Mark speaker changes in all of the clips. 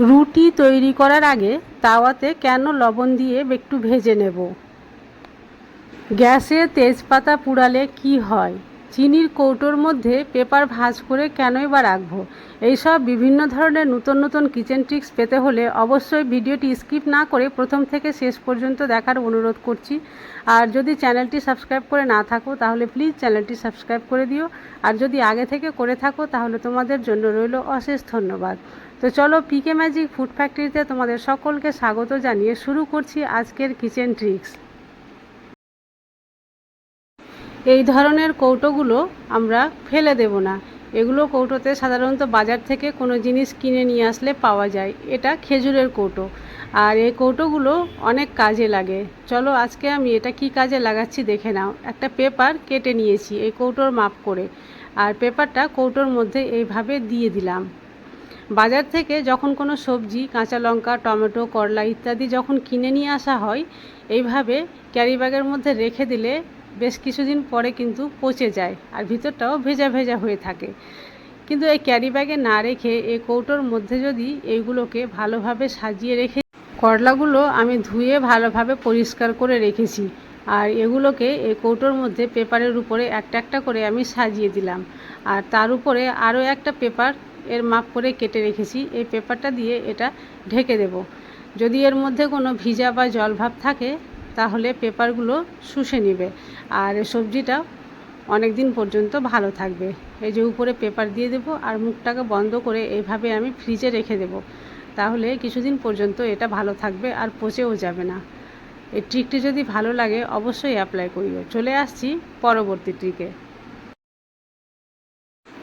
Speaker 1: রুটি তৈরি করার আগে তাওয়াতে কেন লবণ দিয়ে একটু ভেজে নেব? গ্যাসে তেজপাতা পুড়ালে কি হয়? চিনির কৌটোর মধ্যে পেপার ভাঁজ করে কেনই বা রাখব? এইসব বিভিন্ন ধরনের নতুন নতুন কিচেন ট্রিক্স পেতে হলে অবশ্যই ভিডিওটি স্কিপ না করে প্রথম থেকে শেষ পর্যন্ত দেখার অনুরোধ করছি। আর যদি চ্যানেলটি সাবস্ক্রাইব করে না থাকো, তাহলে প্লিজ চ্যানেলটি সাবস্ক্রাইব করে দিও। আর যদি আগে থেকে করে থাকো, তাহলে তোমাদের জন্য রইল অশেষ ধন্যবাদ। তো চলো পিকে ম্যাজিক ফুড ফ্যাক্টরিতে তোমাদের সকলকে স্বাগত জানিয়ে শুরু করছি আজকের কিচেন ট্রিক্স। এই ধরনের কৌটোগুলো আমরা ফেলে দেব না। এগুলো কৌটোতে সাধারণত বাজার থেকে কোনো জিনিস কিনে নিয়ে আসলে পাওয়া যায়। এটা খেজুরের কৌটো। আর এই কৌটোগুলো অনেক কাজে লাগে। চলো আজকে আমি এটা কি কাজে লাগাচ্ছি দেখে নাও। একটা পেপার কেটে নিয়েছি এই কৌটোর মাপ করে। আর পেপারটা কৌটোর মধ্যে এইভাবে দিয়ে দিলাম। বাজার থেকে যখন কোনো সবজি, কাঁচা লঙ্কা, টমেটো, করলা ইত্যাদি যখন কিনে নিয়ে আসা হয়, এইভাবে ক্যারি ব্যাগের মধ্যে রেখে দিলে বেশ কিছুদিন পরে কিন্তু পচে যায় আর ভিতরটাও ভেজা ভেজা হয়ে থাকে। কিন্তু এই ক্যারি ব্যাগে না রেখে এই কৌটোর মধ্যে যদি এইগুলোকে ভালোভাবে সাজিয়ে রেখে করলাগুলো আমি ধুয়ে ভালোভাবে পরিষ্কার করে রেখেছি আর এগুলোকে এই কৌটোর মধ্যে পেপারের উপরে একটা একটা করে আমি সাজিয়ে দিলাম। আর তার উপরে আরও একটা পেপার এর মাপ করে কেটে রেখেছি। এই পেপারটা দিয়ে এটা ঢেকে দেব। যদি এর মধ্যে কোনো ভিজা বা জলভাব থাকে তাহলে পেপারগুলো শুষে নেবে। আর সবজিটা অনেক দিন পর্যন্ত ভালো থাকবে। এই যে উপরে পেপার দিয়ে দেবো আর মুখটাকে বন্ধ করে এইভাবে আমি ফ্রিজে রেখে দেব। তাহলে কিছুদিন পর্যন্ত এটা ভালো থাকবে আর পচেও যাবে না। এই ট্রিকটি যদি ভালো লাগে অবশ্যই অ্যাপ্লাই করিও। চলে আসছি পরবর্তী ট্রিকে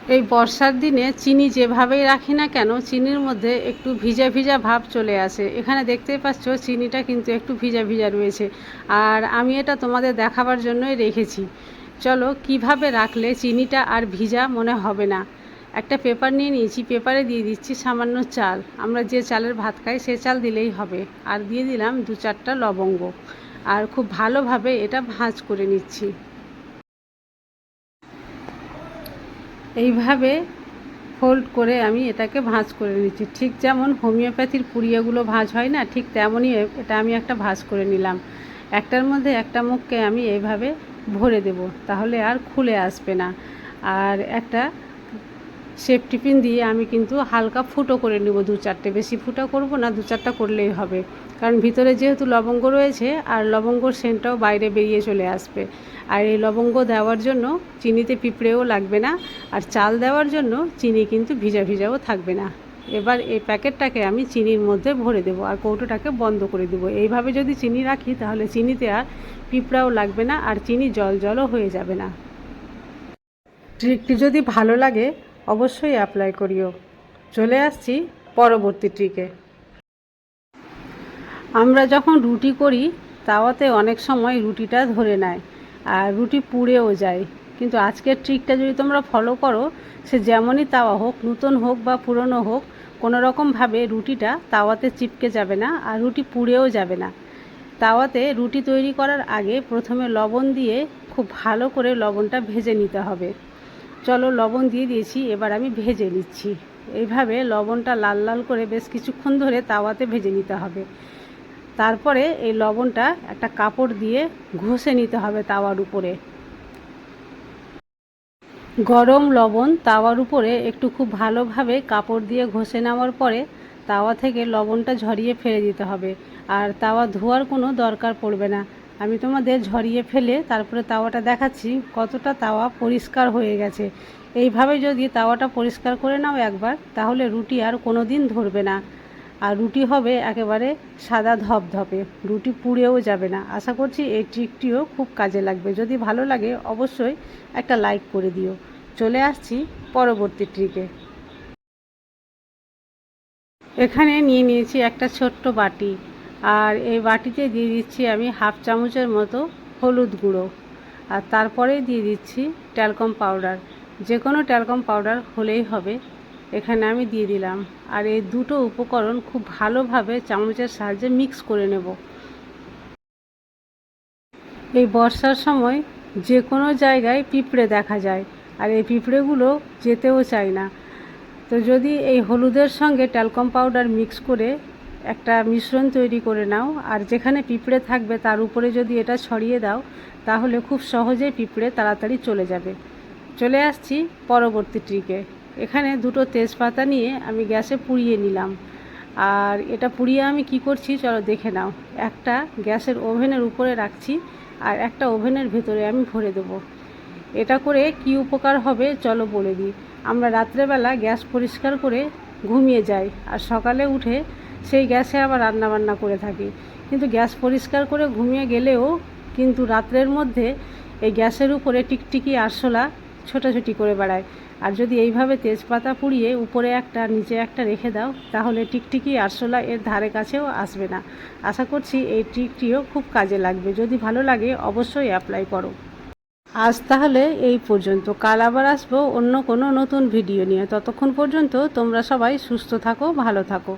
Speaker 1: এই বর্ষার দিনে চিনি যেভাবেই রাখি না কেন, চিনির মধ্যে একটু ভিজা ভিজা ভাব চলে আসে। এখানে দেখতেই পাচ্ছ চিনিটা কিন্তু একটু ভিজা ভিজা রয়েছে। আর আমি এটা তোমাদের দেখাবার জন্যই রেখেছি। চলো, কীভাবে রাখলে চিনিটা আর ভিজা মনে হবে না? একটা পেপার নিয়ে নিয়েছি, পেপারে দিয়ে দিচ্ছি সামান্য চাল। আমরা যে চালের ভাত খাই, সে চাল দিলেই হবে। আর দিয়ে দিলাম দু চারটা লবঙ্গ। আর খুব ভালোভাবে এটা ভাঁজ করে নিচ্ছি। এইভাবে ফোল্ড করে আমি এটাকে ভাঁজ করে নিচ্ছি। ঠিক যেমন হোমিওপ্যাথির পুড়িয়েগুলো ভাঁজ হয় না, ঠিক তেমনই এটা আমি একটা ভাঁজ করে নিলাম। একটার মধ্যে একটা মুখকে আমি এইভাবে ভরে দেব, তাহলে আর খুলে আসবে না। আর একটা শেপ টিফিন দিয়ে আমি কিন্তু হালকা ফুটো করে নেব, দু চারটে। বেশি ফুটো করব না, দু চারটা করলেই হবে। কারণ ভিতরে যেহেতু লবঙ্গ রয়েছে, আর লবঙ্গর সেন্টটাও বাইরে বেরিয়ে চলে আসবে। আর এই লবঙ্গ দেওয়ার জন্য চিনিতে পিঁপড়েও লাগবে না, আর চাল দেওয়ার জন্য চিনি কিন্তু ভিজা ভিজাও থাকবে না। এবার এই প্যাকেটটাকে আমি চিনির মধ্যে ভরে দেবো, আর কৌটোটাকে বন্ধ করে দেবো। এইভাবে যদি চিনি রাখি, তাহলে চিনিতে আর পিঁপড়াও লাগবে না, আর চিনি জল জলও হয়ে যাবে না। ট্রিকটি যদি ভালো লাগে অবশ্যই অ্যাপ্লাই করিও। চলে আসছি পরবর্তী ট্রিকে আমরা যখন রুটি করি, তাওয়াতে অনেক সময় রুটিটা ধরে নেয় আর রুটি পুড়েও যায়। কিন্তু আজকের ট্রিকটা যদি তোমরা ফলো করো, সে যেমনই তাওয়া হোক, নতুন হোক বা পুরনো হোক, কোনো রকমভাবে রুটিটা তাওয়াতে চিপকে যাবে না আর রুটি পুড়েও যাবে না। তাওয়াতে রুটি তৈরি করার আগে প্রথমে লবণ দিয়ে খুব ভালো করে লবণটা ভেজে নিতে হবে। চলো লবণ দিয়ে দিয়েছি, এবার আমি ভেজে নিচ্ছি। এইভাবে লবণটা লাল লাল করে বেশ কিছুক্ষণ ধরে তাওয়াতে ভেজে নিতে হবে। তারপরে এই লবণটা একটা কাপড় দিয়ে ঘষে নিতে হবে তাওয়ার উপরে। গরম লবণ তাওয়ার উপরে একটু খুব ভালোভাবে কাপড় দিয়ে ঘষে নেওয়ার পরে তাওয়া থেকে লবণটা ঝরিয়ে ফেলে দিতে হবে। আর তাওয়া ধোয়ার কোনো দরকার পড়বে না। আমি তোমাদের ঝরিয়ে ফেলে তারপরে তাওয়াটা দেখাচ্ছি, কতটা তাওয়া পরিষ্কার হয়ে গেছে। এইভাবে যদি তাওয়াটা পরিষ্কার করে নাও একবার, তাহলে রুটি আর কোনো দিন ধরবে না। আর রুটি হবে একেবারে সাদা ধপধপে, রুটি পুড়েও যাবে না। আশা করছি এই ট্রিকটিও খুব কাজে লাগবে। যদি ভালো লাগে অবশ্যই একটা লাইক করে দিও। চলে আসছি পরবর্তী ট্রিকে এখানে নিয়ে নিয়েছি একটা ছোট্ট বাটি। আর এই বাটিতে দিয়ে দিচ্ছি আমি হাফ চামচের মতো হলুদ গুঁড়ো। আর তারপরে দিয়ে দিচ্ছি ট্যালকম পাউডার। যে কোনো ট্যালকম পাউডার হলেই হবে। এখানে আমি দিয়ে দিলাম। আর এই দুটো উপকরণ খুব ভালোভাবে চামচের সাহায্যে মিক্স করে নেব। এই বর্ষার সময় যে কোনো জায়গায় পিঁপড়ে দেখা যায়। আর এই পিঁপড়েগুলো যেতেও চায় না। তো যদি এই হলুদের সঙ্গে ট্যালকম পাউডার মিক্স করে একটা মিশ্রণ তৈরি করে নাও, আর যেখানে পিঁপড়ে থাকবে তার উপরে যদি এটা ছড়িয়ে দাও, তাহলে খুব সহজেই পিঁপড়ে তাড়াতাড়ি চলে যাবে। চলে আসছি পরবর্তী ট্রিকে। এখানে দুটো তেজপাতা নিয়ে আমি গ্যাসে পুড়িয়ে নিলাম। আর এটা পুড়িয়ে আমি কি করছি চলো দেখে নাও। একটা গ্যাসের ওভেনের উপরে রাখছি, আর একটা ওভেনের ভেতরে আমি ভরে দেবো। এটা করে কি উপকার হবে চলো বলে দিই। আমরা রাত্রেবেলা গ্যাস পরিষ্কার করে ঘুমিয়ে যাই, আর সকালে উঠে সেই গ্যাসে আবার রান্নাবান্না করে থাকি। কিন্তু গ্যাস পরিষ্কার করে ঘুমিয়ে গেলেও কিন্তু রাত্রের মধ্যে এই গ্যাসের উপরে টিকটিকি আরশোলা ছোটাছুটি করে বেড়ায়। আর যদি এইভাবে তেজপাতা পুড়িয়ে উপরে একটা, নিচে একটা রেখে দাও, তাহলে টিকটিকি আরশোলা এর ধারে কাছেও আসবে না। আশা করছি এই ট্রিকটিও খুব কাজে লাগবে। যদি ভালো লাগে অবশ্যই অ্যাপ্লাই করো। আজ তাহলে এই পর্যন্ত। কাল আবার আসব অন্য কোনো নতুন ভিডিও নিয়ে। ততক্ষণ পর্যন্ত তোমরা সবাই সুস্থ থাকো, ভালো থাকো।